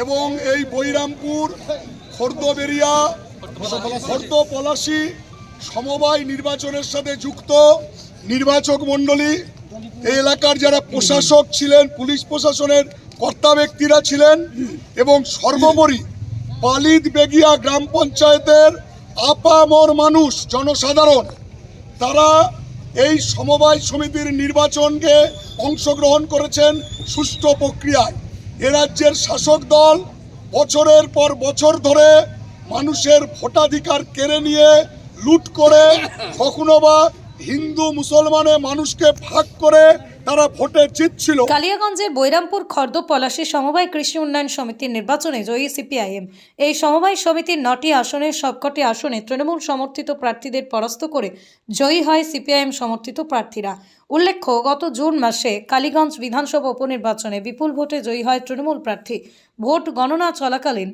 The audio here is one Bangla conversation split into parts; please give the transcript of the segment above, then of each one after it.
এবং এই বৈরামপুর, খর্দবেরিয়া খর্দ পলাশি সমবায় নির্বাচনের সাথে যুক্ত নির্বাচক মণ্ডলী, এই এলাকার যারা প্রশাসক ছিলেন, পুলিশ প্রশাসনের কর্তা ব্যক্তিরা ছিলেন এবং সর্বোপরি পালিত বেগিয়া গ্রাম পঞ্চায়েতের আপামর মানুষ, জনসাধারণ, তারা এই সমবায় সমিতির নির্বাচনকে অংশগ্রহণ করেছেন সুষ্ঠু প্রক্রিয়ায়। এ রাজ্যের শাসক দল বছরের পর বছর ধরে মানুষের ভোটাধিকার কেড়ে নিয়ে লুট করে কখনো বা হিন্দু মুসলমানে মানুষকে ভাগ করে তারা ভোটে জিতছিল। কালিয়াগঞ্জের বৈরামপুর খর্দ পলাশী সমবায় কৃষি উন্নয়ন সমিতির নির্বাচনে জয়ী সিপিআইএম। এই সমবায় সমিতির নটি আসনের সবকটি আসনে তৃণমূল সমর্থিত প্রার্থীদের পরাস্ত করে জয়ী হয় সিপিআইএম সমর্থিত প্রার্থীরা। উল্লেখ্য, গত জুন মাসে কালীগঞ্জ বিধানসভা উপনির্বাচনে বিপুল ভোটে জয়ী হয় তৃণমূল প্রার্থী। ভোট গণনা চলাকালীন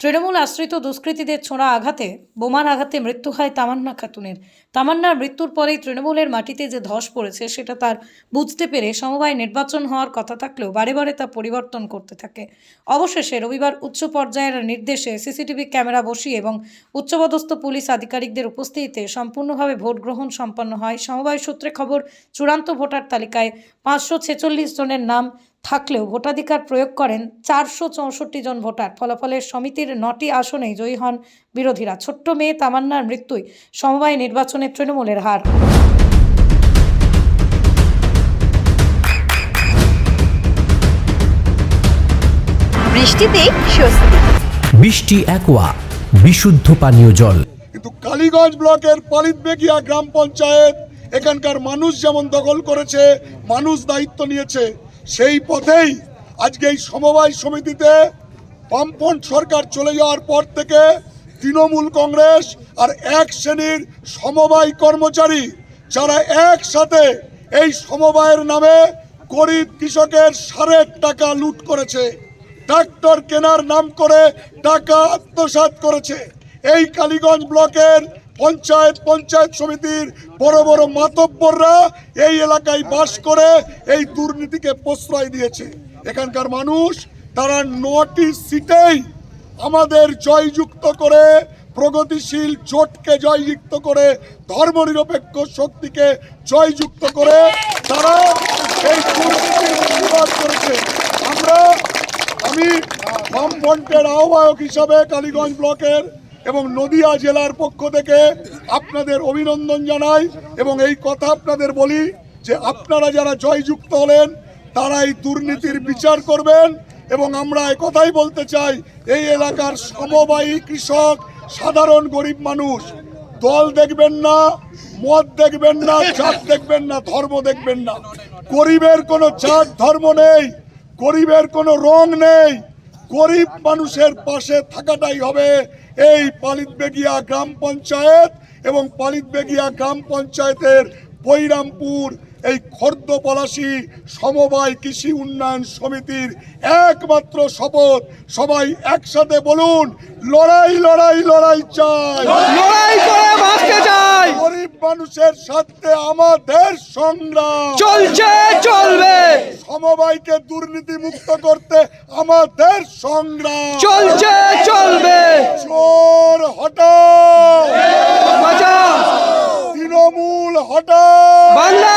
তৃণমূল আশ্রিত দুষ্কৃতীদের ছোঁড়া আঘাতে, বোমার আঘাতে মৃত্যু হয় তামান্না খাতুনের। তামান্নার মৃত্যুর পরেই তৃণমূলের মাটিতে যে ধস পড়েছে, সেটা তার বুঝতে পেরে সমবায় নির্বাচন হওয়ার কথা থাকলেও বারে বারে তা পরিবর্তন করতে থাকে। অবশেষে রবিবার উচ্চ পর্যায়ের নির্দেশে সিসিটিভি ক্যামেরা বসিয়ে এবং উচ্চপদস্থ পুলিশ আধিকারিকদের উপস্থিতিতে সম্পূর্ণভাবে ভোট গ্রহণ সম্পন্ন হয়। সমবায় সূত্রে খবর, চূড়ান্ত ভোটার তালিকায় পাঁচশো ছেচল্লিশ জনের নাম থাকলেও ভোটাধিকার প্রয়োগ করেন চারশো চৌষট্টি জন ভোটার। ফলাফলের সমিতির নটি আসনেই জয়ী হন বিরোধীরা। ছোট্ট মেয়ে তামান্নার মৃত্যুই সমবায় নির্বাচনে তৃণমূলের হার। বৃষ্টিতে স্বস্তি। বৃষ্টি অ্যাকোয়া বিশুদ্ধ পানীয় জল। কিন্তু কালীগঞ্জ ব্লকের পালিতবেগিয়া গ্রাম পঞ্চায়েত এখানকার মানুষ যেমন দখল করেছে মানুষ দায়িত্ব নিয়েছে। সেই পথেই আজকে এই সমবায় সমিতিতে বামপন্থ সরকার চলে যাওয়ার পর থেকে তৃণমূল কংগ্রেস আর এক শ্রেণির সমবায় কর্মচারী যারা একসাথে এই সমবায়ের নামে গরিব কৃষকের সারের টাকা লুট করেছে ট্রাক্টর কেনার নাম করে টাকা আত্মসাৎ করেছে। এই কালীগঞ্জ ব্লকের পঞ্চায়েত পঞ্চায়েত সমিতির বড় বড় মাতব্বররা এই এলাকায় বাস করে এই দুর্নীতিকে প্রশ্রয় দিয়েছে। এখানকার মানুষ, তারা নটি সিটেই আমাদের জয়যুক্ত করে, প্রগতিশীল জোটকে জয়যুক্ত করে, ধর্মনিরপেক্ষ শক্তিকে জয়যুক্ত করে তারা এই দুর্নীতির করেছে। আমরা, আমি বামফ্রন্টের আহ্বায়ক হিসাবে কালীগঞ্জ ব্লকের এবং নদিয়া জেলার পক্ষ থেকে আপনাদের অভিনন্দন জানাই এবং এই কথা আপনাদের বলি যে আপনারা যারা জয়যুক্ত হলেন তারা এই দুর্নীতির বিচার করবেন এবং আমরা কথাই বলতে চাই, এই এলাকার সমবায়ী কৃষক, সাধারণ গরিব মানুষ, দল দেখবেন না, মত দেখবেন না, জাত দেখবেন না, ধর্ম দেখবেন না। গরিবের কোনো জাত, ধর্ম নেই, গরিবের কোনো রং নেই, গরিব মানুষের পাশে থাকাটাই হবে এই পালিতবেগিয়া গ্রাম পঞ্চায়েত এবং পালিতবেগিয়া গ্রাম পঞ্চায়েতের বৈরামপুর এই খর্দ পলাশী সমবায় কৃষি উন্নয়ন সমিতির একমাত্র শপথ। সবাই একসাথে বলুন, লড়াই লড়াই লড়াই চাই। লড়াই করে বাঁচতে চাই। গরিব মানুষের সাথে আমাদের সংগ্রাম। চলছে চলবে। সমবায়কে দুর্নীতি মুক্ত করতে আমাদের সংগ্রাম। চলছে চলবে। চোর হটাও। তৃণমূল হটাও। বাংলা